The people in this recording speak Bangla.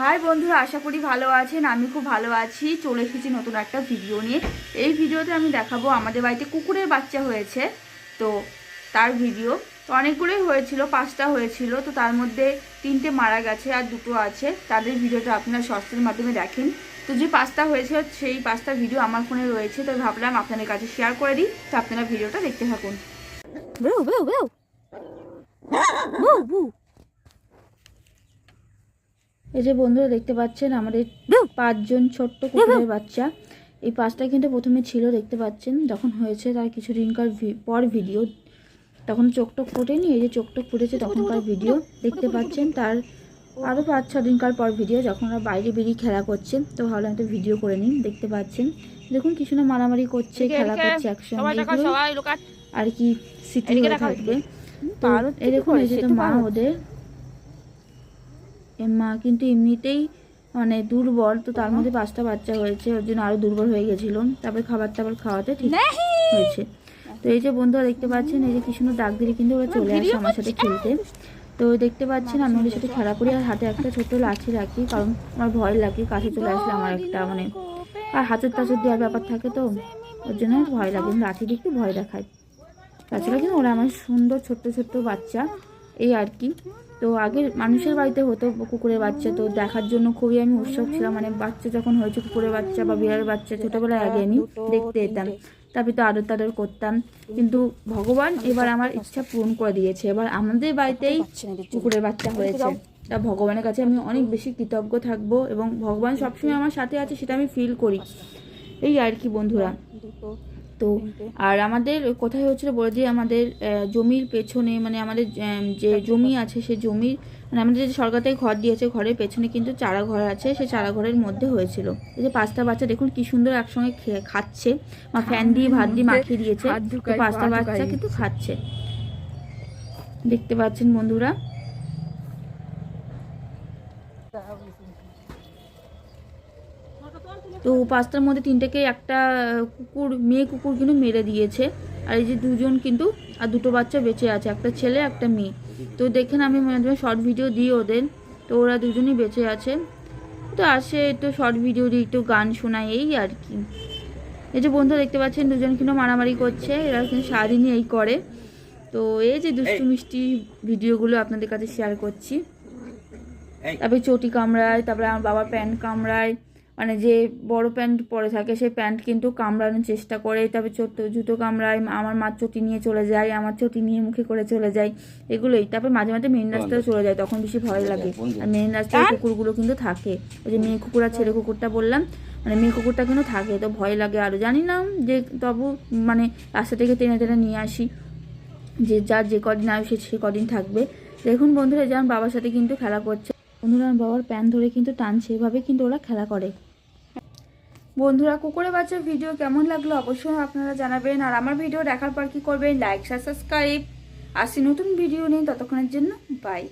হাই বন্ধুরা, আশা করি ভালো আছেন, আমি খুব ভালো আছি। চলে এসেছি নতুন একটা ভিডিও নিয়ে। এই ভিডিওতে আমি দেখাবো, আমাদের বাড়িতে কুকুরের বাচ্চা হয়েছে, তো তার ভিডিও তো অনেকগুলোই হয়েছিল, পাঁচটা হয়েছিল, তো তার মধ্যে তিনটে মারা গেছে আর দুটো আছে। তাদের ভিডিওটা আপনারা শর্টসের মাধ্যমে দেখেন। তো যে পাঁচটা হয়েছিল সেই পাঁচটা ভিডিও আমার ফোনে রয়েছে, তো ভাবলাম আপনাদের কাছে শেয়ার করে দিই, তো আপনারা ভিডিওটা দেখতে থাকুন। এই যে বন্ধুরা দেখতে পাচ্ছেন আমাদের পাঁচজন ছোট্ট কুকুরের বাচ্চা। এই পাঁচটা কিন্তু প্রথমে ছিল দেখতে পাচ্ছেন যখন হয়েছে তার কিছুদিনকার ভি- পর ভিডিও। তখন চোখটোক ফোটেনি এই যে চোখটোক ফুটেছে তখনকার ভিডিও দেখতে পাচ্ছেন তার আরও পাঁচ ছ দিনকার পর ভিডিও যখন ওরা বাইরে বেরিয়ে খেলা করছে। তো ভাবলাম একটা ভিডিও করে নিন দেখতে পাচ্ছেন। দেখুন কিছু না মারামারি করছে খেলা করছে একসঙ্গে। আর কি স্মৃতি থাকবে। তো এই দেখুন এই যে তো মা ওদের মা কিন্তু এমনিতেই মানে দুর্বল তো তার মধ্যে পাঁচটা বাচ্চা হয়েছে ওর জন্য আরও দুর্বল হয়ে গেছিল। তারপরে খাবার টাবার খাওয়াতে ঠিক হয়েছে। তো এই যে বন্ধুরা দেখতে পাচ্ছেন এই যে কি সুন্দর ডাক দিলে কিন্তু ওরা চলে আসে আমার সাথে খেলতে। তো দেখতে পাচ্ছেন আমি ওদের সাথে খেলা করি আর হাতে একটা ছোট লাঠি রাখি কারণ আমার ভয় লাগে কাছে চলে আসলে আমার একটা মানে আর হাতের টাচুর দেওয়ার ব্যাপার থাকে তো ওর জন্য ভয় লাগে। লাঠি দিয়ে একটু ভয় দেখায় তাছাড়া কিন্তু ওরা আমার সুন্দর ছোট্ট ছোট্ট বাচ্চা এই আর কি। তো আগে মানুষের বাড়িতে হতো কুকুরের বাচ্চা, তো দেখার জন্য খুবই আমি উৎসব ছিলাম। মানে বাচ্চা যখন হয়েছে, কুকুরের বাচ্চা বা বিড়ালের বাচ্চা ছোটোবেলায় আগে আমি দেখতে যেতাম। তারপরে তো আদর তাদর করতাম। কিন্তু ভগবান এবার আমার ইচ্ছা পূরণ করে দিয়েছে। এবার আমাদের বাড়িতেই কুকুরের বাচ্চা হয়েছে। তা ভগবানের কাছে আমি অনেক বেশি কৃতজ্ঞ থাকব এবং ভগবান সবসময় আমার সাথে আছে, সেটা আমি ফিল করি। এই আর কি বন্ধুরা। তো আর আমাদের কোথায় হচ্ছিল বলে যে আমাদের জমির পেছনে মানে আমাদের যে জমি আছে সে জমির মানে আমাদের যে সরকার থেকে ঘর দিয়েছে ঘরের পেছনে কিন্তু চারা ঘর আছে সে চারা ঘরের মধ্যে হয়েছিল। এই যে পাঁচটা বাচ্চা দেখুন কি সুন্দর একসঙ্গে খাচ্ছে। মা ফ্যান দিয়ে ভাত দিয়ে মাখিয়ে দিয়েছে। পাঁচটা বাচ্চা কিন্তু খাচ্ছে। দেখতে পাচ্ছেন বন্ধুরা। তো পাঁচটার মধ্যে তিনটেকে একটা কুকুর মেয়ে কুকুর কিন্তু মেরে দিয়েছে। আর এই যে দুজন কিন্তু আর দুটো বাচ্চা বেঁচে আছে একটা ছেলে একটা মেয়ে। তো দেখেন আমি মাঝে মাঝে শর্ট ভিডিও দিই ওদের। তো ওরা দুজনই বেঁচে আছে। তো আসে একটু শর্ট ভিডিও দিই একটু গান শোনাই এই আর কি। এই যে বন্ধু দেখতে পাচ্ছেন দুজন কিন্তু মারামারি করছে এরা কিন্তু সারাদিনই এই করে। তো এই যে দুষ্টু মিষ্টি ভিডিওগুলো আপনাদের কাছে শেয়ার করছি। তারপরে চটি কামড়ায় তারপরে আমার বাবার প্যান্ট কামড়ায় মানে যে বড় প্যান্ট পরে থাকে সেই প্যান্ট কিন্তু কামড়ানোর চেষ্টা করে। তারপরে ছোট জুতো কামড়ায় আমার মার চটি নিয়ে চলে যায় আমার চটি নিয়ে মুখে করে চলে যায় এগুলোই। তারপর মাঝে মাঝে মেন রাস্তায় চলে যায় তখন বেশি ভয় লাগে। আর মেন রাস্তায় কুকুরগুলো কিন্তু থাকে। ওই যে মেয়ে কুকুর আর ছেলে কুকুরটা বললাম মানে মেয়ে কুকুরটা কিন্তু থাকে তো ভয় লাগে আরও জানি না যে তবু মানে রাস্তা থেকে টেনে টেনে নিয়ে আসি যে যার যে কদিন আসে সে কদিন থাকবে। দেখুন বন্ধুরা যেমন বাবার সাথে কিন্তু খেলা করছে। বন্ধুরা আমার বাবার প্যান ধরে কিন্তু টানছে এভাবে কিন্তু ওরা খেলা করে। বন্ধুরা, কুকুরে বাচ্চার ভিডিও কেমন লাগল অবশ্যই আপনারা জানাবেন। আর আমার ভিডিও দেখার পর কি করবেন? লাইক সাবস্ক্রাইব আসি নতুন ভিডিও নিয়ে। ততক্ষণের জন্য বাই